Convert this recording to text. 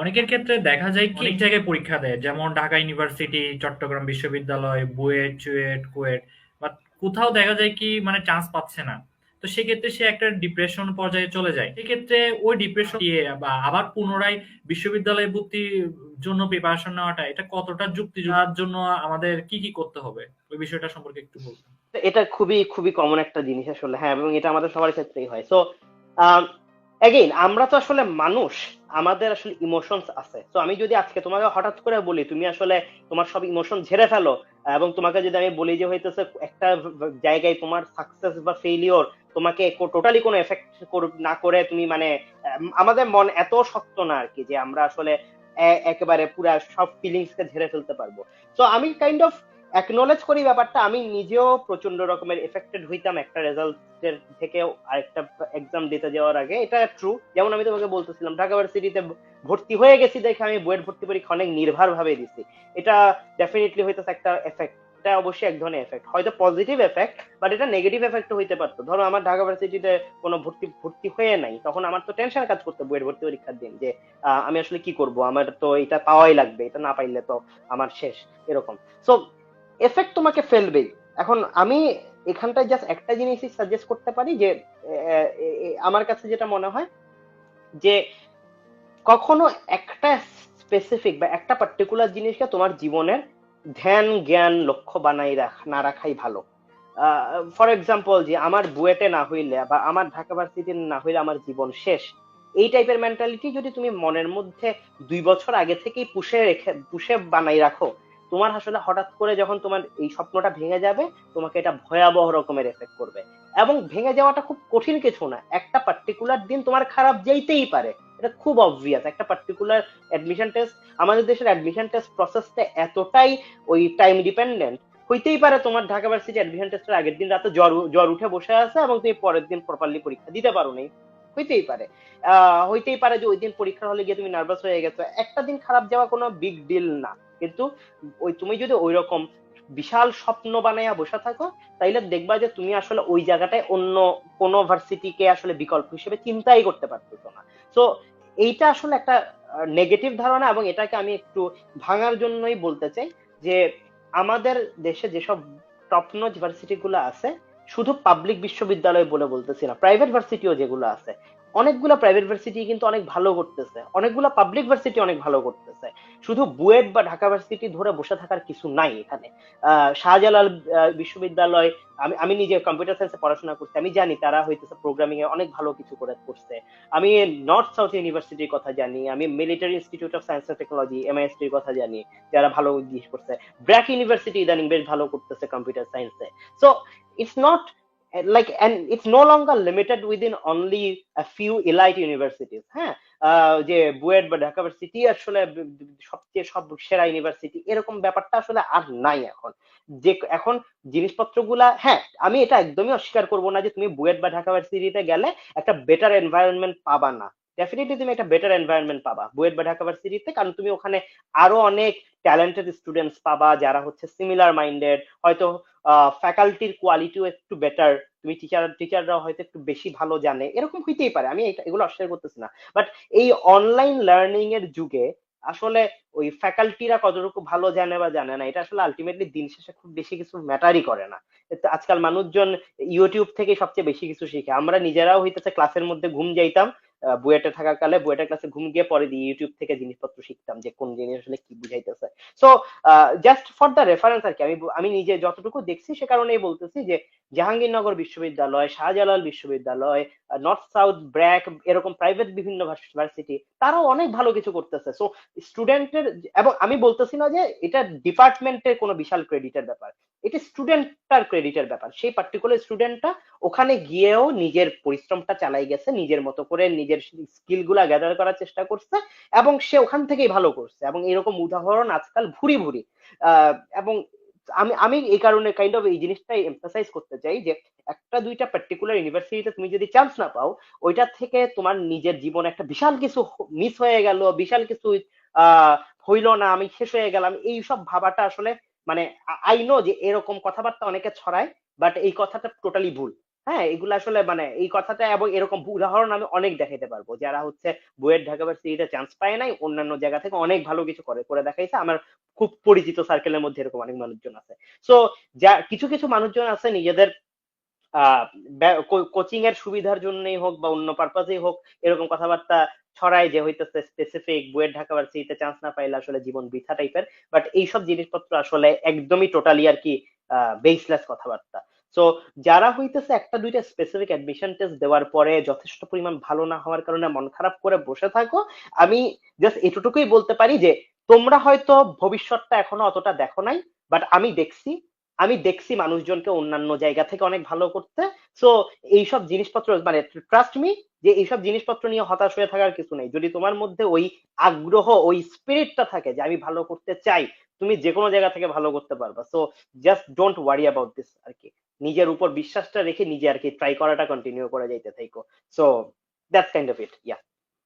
অনেকের ক্ষেত্রে দেখা যায় কি জায়গায় পরীক্ষা দেয় যেমন ঢাকা ইউনিভার্সিটি চট্টগ্রাম বিশ্ববিদ্যালয় বুয়েট চুয়েট কুয়েট বা কোথাও দেখা যায় কি মানে চান্স পাচ্ছে না। তো সেক্ষেত্রে সে একটা ডিপ্রেশন পর্যায়ে চলে যায়। সেক্ষেত্রে ওই ডিপ্রেশন দিয়ে বা আবার পুনরায় বিশ্ববিদ্যালয়ে ভর্তির জন্য প্রিপারেশন নেওয়াটা এটা কতটা যুক্তি জন্য আমাদের কি কি করতে হবে? ওই বিষয়টা সম্পর্কে একটু বলবেন। এটা খুবই খুবই কমন একটা জিনিস আসলে হ্যাঁ এবং এটা আমাদের সবার ক্ষেত্রেই হয়। সো অ্যাগেইন আমরা তো আসলে মানুষ, আমাদের আসলে ইমোশনস আছে। তো আমি যদি আজকে তোমাকে হঠাৎ করে বলি, তুমি আসলে তোমার সব ইমোশন ঝেড়ে ফেলো, এবং তোমাকে যদি আমি বলি যে হইতেছে একটা জায়গায় তোমার সাকসেস বা ফেলিওর তোমাকে টোটালি কোনো এফেক্ট না করে, তুমি মানে আমাদের মন এত শক্ত না আর কি যে আমরা আসলে একেবারে পুরা সব ফিলিংস কে ঝেড়ে ফেলতে পারব। তো আমি কাইন্ড অফ অ্যাকনোলেজ করি ব্যাপারটা, আমি নিজেও প্রচণ্ড রকমের এফেক্টেড হইতাম একটা রেজাল্টের থেকে আরেকটা এক্সাম দিতে যাওয়ার আগে। এটা ট্রু যেমন আমি তোমাকে বলতেছিলাম, ঢাকা ভার্সিটিতে ভর্তি হয়ে গেছি দেখে আমি বইয়ের ভর্তি পরীক্ষা অনেক নির্ভর ভাবে দিছি। এটা ডেফিনেটলি হইতেছে একটা এফেক্ট এটা অবশ্যই এক ধরনের এফেক্ট হয়তো পজিটিভ এফেক্ট বাট এটা নেগেটিভ এফেক্ট হইতে পারতো। ধরো আমার ঢাকা ভার্সিটিতে কোনো ভর্তি ভর্তি হয়ে নাই, তখন আমার তো টেনশন কাজ করতো বইয়ের ভর্তি পরীক্ষার দিন যে আমি আসলে কি করব? আমার তো এটা পাওয়াই লাগবে, এটা না পাইলে তো আমার শেষ, এরকম। সো এফেক্ট তোমাকে ফেলবেই। এখন আমি এখানটায় জাস্ট একটা জিনিসই সাজেস্ট করতে পারি যে আমার কাছে যেটা মনে হয় যে, কখনো একটা স্পেসিফিক বা একটা পার্টিকুলার জিনিসকে তোমার জীবনের ধ্যান, জ্ঞান, লক্ষ্য বানাই রাখ, না রাখাই ভালো। ফর এক্সাম্পল যে আমার বুয়েটে না হইলে বা আমার ঢাকা ভার্সিটি না হইলে আমার জীবন শেষ, এই টাইপের মেন্টালিটি যদি তুমি মনের মধ্যে দুই বছর আগে থেকেই পুষে রেখে, পুষে বানাই রাখো তোমার আসলে হঠাৎ করে যখন তোমার এই স্বপ্নটা ভেঙে যাবে, তোমাকে এটা ভয়াবহ রকমের এফেক্ট করবে। এবং ভেঙে যাওয়াটা খুব কঠিন কিছু না। একটা পার্টিকুলার দিন তোমার খারাপ যেতেই পারে, এটা খুব অবভিয়াস একটা পার্টিকুলার অ্যাডমিশন টেস্ট আমাদের দেশের অ্যাডমিশন টেস্ট প্রসেসটা এতটাই ওই টাইম ডিপেন্ডেন্ট হইতেই পারে তোমার ঢাকা ভার্সিটি অ্যাডমিশন টেস্টের আগের দিন রাতে জ্বর জ্বর উঠে বসে আছে এবং তুমি পরের দিন প্রপারলি পরীক্ষা দিতে পারো নি। হইতেই পারে। হইতেই পারে যে ওই দিন পরীক্ষার হলে গিয়ে তুমি নার্ভাস হয়ে গেছো। একটা দিন খারাপ যাওয়া কোনো বিগ ডিল না। কিন্তু ওই তুমি যদি ওই রকম বিশাল স্বপ্ন বানাইয়া বসে থাকো, তাইলে দেখবা যে তুমি আসলে ওই জায়গাটায় অন্য কোন ভার্সিটিকে আসলে বিকল্প হিসেবে চিন্তাই করতে পারতেছো না। তো এইটা আসলে একটা নেগেটিভ ধারণা এবং এটাকে আমি একটু ভাঙার জন্যই বলতে চাই যে আমাদের দেশে যেসব টপ নচ ভার্সিটি গুলো আছে শুধু পাবলিক বিশ্ববিদ্যালয় বলে বলতেছি না প্রাইভেট ভার্সিটিও যেগুলো আছে। অনেকগুলো প্রাইভেট ভার্সিটি কিন্তু অনেক ভালো করতেছে, অনেকগুলো পাবলিক ভার্সিটি অনেক ভালো করতেছে। শুধু বুয়েট বা ঢাকা ভার্সিটি ধরে বসে থাকার কিছু নাই এখানে। শাহজালাল বিশ্ববিদ্যালয়, আমি আমি নিজে কম্পিউটার সায়েন্সে পড়াশোনা করছি, আমি জানি তারা হইতেছে প্রোগ্রামিং এ অনেক ভালো কিছু করে, করছে। আমি নর্থ সাউথ ইউনিভার্সিটির কথা জানি, আমি military institute of science and technology এমআইএসটির কথা জানি, যারা ভালো জিনিস করছে। ব্র্যাক ইউনিভার্সিটি ইদানিং বেশ ভালো করতেছে কম্পিউটার সায়েন্সে so it's not like, and it's no longer limited within only a few elite universities হ্যাঁ? যে বুয়েট বা ঢাকা ভার্সিটি আসলে সবচেয়ে সব সেরা ইউনিভার্সিটি এরকম ব্যাপারটা আসলে আর নাই এখন। যে, এখন জিনিসপত্রগুলা হ্যাঁ আমি এটা একদমই অস্বীকার করব না যে তুমি বুয়েট বা ঢাকা ভার্সিটিতে গেলে একটা বেটার এনভায়রনমেন্ট পাবা না। ডেফিনেটলি তুমি একটা বেটার এনভায়রনমেন্ট পাবা বুয়েট বা ঢাকা ভার্সিটিতে, কারণ তুমি ওখানে আরও অনেক ট্যালেন্টেড স্টুডেন্টস পাবা যারা হচ্ছে সিমিলার মাইন্ডেড হয়তো ফ্যাকাল্টির কোয়ালিটিও একটু বেটার তুমি টিচার টিচাররাও হয়তো একটু বেশি ভালো জানে, এরকম হইতেই পারে, আমি এগুলো অস্বীকার করতেছি না। বাট এই অনলাইন লার্নিং এর যুগে, আসলে ওই ফ্যাকাল্টিরা কতটুকু ভালো জানে বা জানে না, এটা আসলে আলটিমেটলি দিন শেষে খুব বেশি কিছু ম্যাটারই করে না। আজকাল মানুষজন ইউটিউব থেকে সবচেয়ে বেশি কিছু শিখে, আমরা নিজেরাও হইতেছে ক্লাসের মধ্যে ঘুম যাইতাম বুয়েটে কালে বুয়েটের ক্লাসে ঘুম গিয়ে পরে দিয়ে ইউটিউব থেকে জিনিসপত্র শিখতাম যে কোন জিনিস আসলে কি বুঝাইতেছে। So just for the reference আর কি, আমি আমি নিজে যতটুকু দেখছি সে কারণেই বলতেছি যে জাহাঙ্গীরনগর বিশ্ববিদ্যালয়, শাহজালাল বিশ্ববিদ্যালয় নর্থ সাউথ ব্র্যাক এরকম প্রাইভেট বিভিন্ন ভার্সিটি তারাও অনেক ভালো কিছু করতেছে। সো স্টুডেন্টের এবং আমি বলতেছি না যে এটা ডিপার্টমেন্টের কোনো বিশাল ক্রেডিটের ব্যাপার। এটা স্টুডেন্টটার ক্রেডিটের ব্যাপার। সেই পার্টিকুলার স্টুডেন্টটা ওখানে গিয়েও নিজের পরিশ্রমটা চালাই গেছে, নিজের মতো করে নিজের স্কিলগুলা গ্যাদার করার চেষ্টা করছে, এবং সে ওখান থেকেই ভালো করছে। এবং এরকম উদাহরণ আজকাল ভুরি ভুরি। এবং আমি আমি এই কারণে কাইন্ড অফ এই জিনিসটাই এমফাসাইজ করতে চাই যে একটা দুইটা পার্টিকুলার ইউনিভার্সিটিতে তুমি যদি চান্স না পাও, ওইটা থেকে তোমার নিজের জীবন একটা বিশাল কিছু মিস হয়ে গেল, বিশাল কিছু হইল না, আমি শেষ হয়ে গেলাম, এই সব ভাবাটা আসলে মানে আই নো যে এরকম কথাবার্তা অনেকে ছড়ায় বাট এই কথাটা টোটালি ভুল। হ্যাঁ এগুলো আসলে মানে এই কথাটা এবং এরকম উদাহরণ আমি অনেক দেখাইতে পারব। যারা হচ্ছে বুয়েট ঢাকা ভার্সিটিতে চান্স পায় নাই, অন্যান্য জায়গা থেকে অনেক ভালো কিছু করে করে দেখাইছে। আমার খুব পরিচিত সার্কেলের মধ্যে এরকম অনেক মানুষজন আছে। সো যা, কিছু কিছু মানুষজন আছে নিজেদের কোচিং এর সুবিধার জন্যই হোক বা অন্য পারপাজেই হোক, এরকম কথাবার্তা ছড়ায় যে হইতেছে স্পেসিফিক বুয়েট ঢাকা ভার্সিটিতে চান্স না পাইলে আসলে জীবন বৃথা টাইপের বাট এইসব জিনিসপত্র আসলে একদমই টোটালি আর কি বেসলেস কথাবার্তা। সো যারা হইতেছে একটা, দুইটা স্পেসিফিক অ্যাডমিশন টেস্ট দেওয়ার পরে যথেষ্ট পরিমাণ ভালো না হওয়ার কারণে মন খারাপ করে বসে থাকো। আমি জাস্ট এটুকুই বলতে পারি যে তোমরা হয়তো ভবিষ্যৎটা এখনও অতটা দেখো নাই বাট আমি দেখছি। আমি দেখছি মানুষজনকে অন্যান্য জায়গা থেকে অনেক ভালো করতে। সো এইসব জিনিসপত্র মানে ট্রাস্ট মি যে এইসব জিনিসপত্র নিয়ে হতাশ হয়ে থাকার কিছু নেই। যদি তোমার মধ্যে ওই আগ্রহ, ওই স্পিরিটটা থাকে যে আমি ভালো করতে চাই, তুমি যে কোনো জায়গা থেকে ভালো করতে পারবা। So just don't worry about this আর কি। নিজের উপর বিশ্বাসটা রেখে নিজে আর কি ট্রাই করাটা কন্টিনিউ করে যাইতে থাকো। So that's kind of it yeah